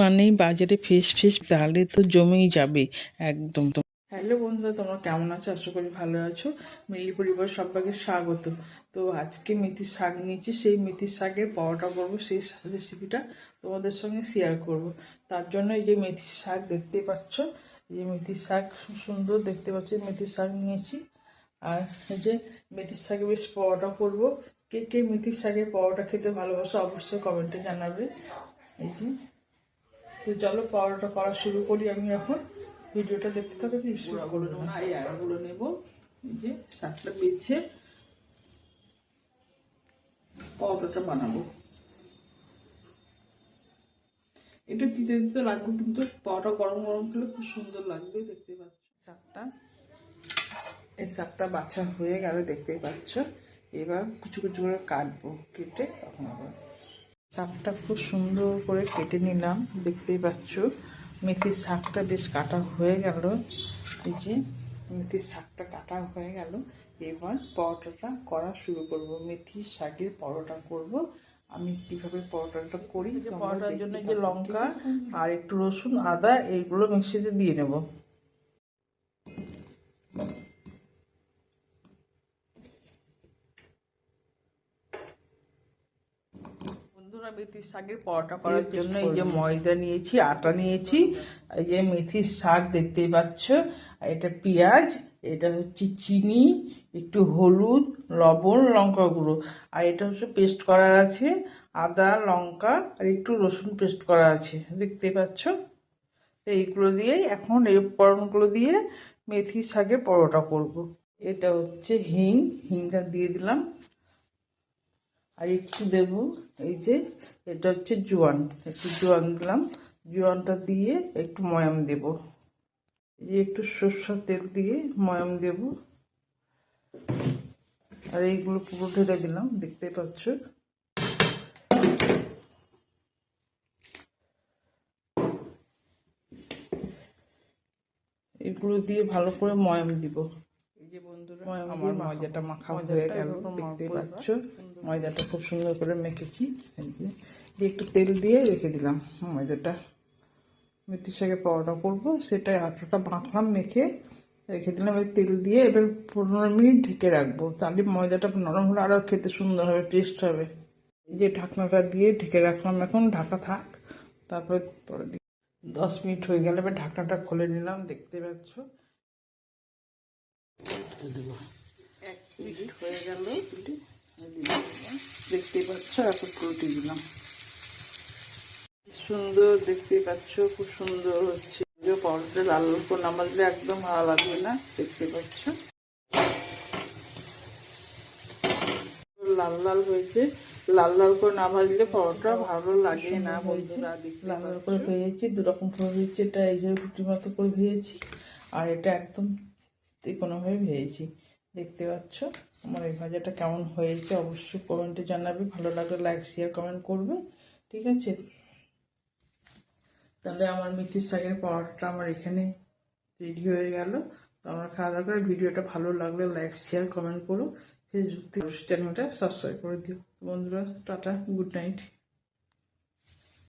মানেই বাজারে face face, তাহলে তো জমেই যাবে, একদম তো। হ্যালো বন্ধুরা, তোমরা কেমন আছো? আশা করি ভালো আছো। মিলি পরিবার সবাইকে স্বাগত। তো আজকে মেথির শাক নিয়েছি, সেই মেথির শাকের পরোটা করব, সেই রেসিপিটা তোমাদের সঙ্গে শেয়ার করব। তার জন্য এই যে মেথির শাক দেখতে পাচ্ছ, এই যে মেথির শাক সুন্দর দেখতে পাচ্ছ মেথির শাক নিয়েছি। আর এই যে মেথির শাকে বেশ পরোটা করব। কে কে মেথির শাকের পরোটা খেতে ভালোবাসো অবশ্যই কমেন্টে জানাবে। এই যে তো চলো পরোটা করা শুরু করি আমি এখন। ভিডিওটা দেখতে থাকো গুঁড়াগুলো নেব না এই আগাগুলো নেব। এই যে শাকটা বেছে পরোটাটা বানাবো। এটা দিতে দিতে লাগবে কিন্তু পরোটা গরম গরম খেলে খুব সুন্দর লাগবে দেখতে পাচ্ছ। শাকটা এই শাকটা বাছা হয়ে গেল দেখতেই পাচ্ছ। এবার কুচু কুচু করে কাটবো কেটে তখন আবার শাকটা খুব সুন্দর করে কেটে নিলাম দেখতেই পাচ্ছ। মেথির শাকটা বেশ কাটা হয়ে গেল। এই যে মেথির শাকটা কাটা হয়ে গেল। এবার পরোটাটা করা শুরু করব। মেথির শাকের পরোটা করব। আমি কীভাবে পরোটাটা করি? পরোটার জন্য যে লঙ্কা আর একটু রসুন আদা এইগুলো মিক্সিতে দিয়ে নেব। বন্ধুরা মেথির শাকের পরোটা করার জন্য এই যে ময়দা নিয়েছি আটা নিয়েছি এই যে মেথির শাক দেখতেই পাচ্ছ এটা পেঁয়াজ এটা হচ্ছে চিনি একটু হলুদ লবণ লঙ্কা গুঁড়ো আর এটা হচ্ছে পেস্ট করা আছে আদা লঙ্কা আর একটু রসুন পেস্ট করা আছে দেখতেই পাচ্ছ? তো এইগুলো দিয়ে এখন এই উপকরণগুলো দিয়ে মেথির শাকের পরোটা করব। এটা হচ্ছে হিং হিংটা দিয়ে দিলাম। আর একটু দেব, এই যে এটা হচ্ছে জোয়ান, একটু জোয়ান দিলাম। জোয়ানটা দিয়ে একটু ময়াম দেব। এই একটু সর্ষের তেল দিয়ে ময়াম দেব। আর এইগুলো পুরো ঢেলে দিলাম, দেখতে পাচ্ছ? এগুলো দিয়ে ভালো করে ময়াম দিব। যে বন্ধুরা আমার ময়দাটা মাখা হয়ে গেল দেখতে পাচ্ছ? ময়দাটা খুব সুন্দর করে মেখেছি এই দিয়ে একটু তেল দিয়ে রেখে দিলাম ময়দাটা। মেথির শাকে পরোটা করব সেটাই আটাটা মাখলাম মেখে রেখে দিলাম। এই তেল দিয়ে এবার পনেরো মিনিট ঢেকে রাখব। তাহলে ময়দাটা নরম হলে আরও খেতে সুন্দর হবে টেস্ট হবে। এই যে ঢাকনাটা দিয়ে ঢেকে রাখলাম এখন ঢাকা থাক তারপরে পরে দশ মিনিট হয়ে গেলে এবার ঢাকনাটা খুলে নিলাম দেখতে পাচ্ছ? এক মিনিট হয়ে গেল দেখতে পাচ্ছ এখন রুটি দিলাম সুন্দর দেখতে পাচ্ছ খুব সুন্দর হচ্ছে। পরোটা লাল লাল করে নামাজলে একদম ভালো লাগবে না দেখতে পাচ্ছ। লাল লাল হয়েছে। লাল লাল করে না ভাজলে পরোটা ভালো লাগে না বন্ধুরা লাল লাল করে ভেজেছি দু রকম করে ভেজেছি এটা এই যে রুটির মতো করে ভেজেছি। আর এটা একদম কোনোভাবে ভেজেছি দেখতে পাচ্ছ আমার এই ভাজাটা কেমন হয়েছে অবশ্যই কমেন্টে জানাবে। ভালো লাগলে লাইক শেয়ার কমেন্ট করবে। ঠিক আছে? তাহলে আমার মিথির শাকের পরোটাটা আমার এখানে রেডি হয়ে গেল। তো আমার খাওয়া দাওয়া করে ভিডিওটা ভালো লাগলে লাইক শেয়ার কমেন্ট করো। ফেসবুক থেকে চ্যানেলটা সাবস্ক্রাইব করে দিও। বন্ধুরা, টাটা গুড নাইট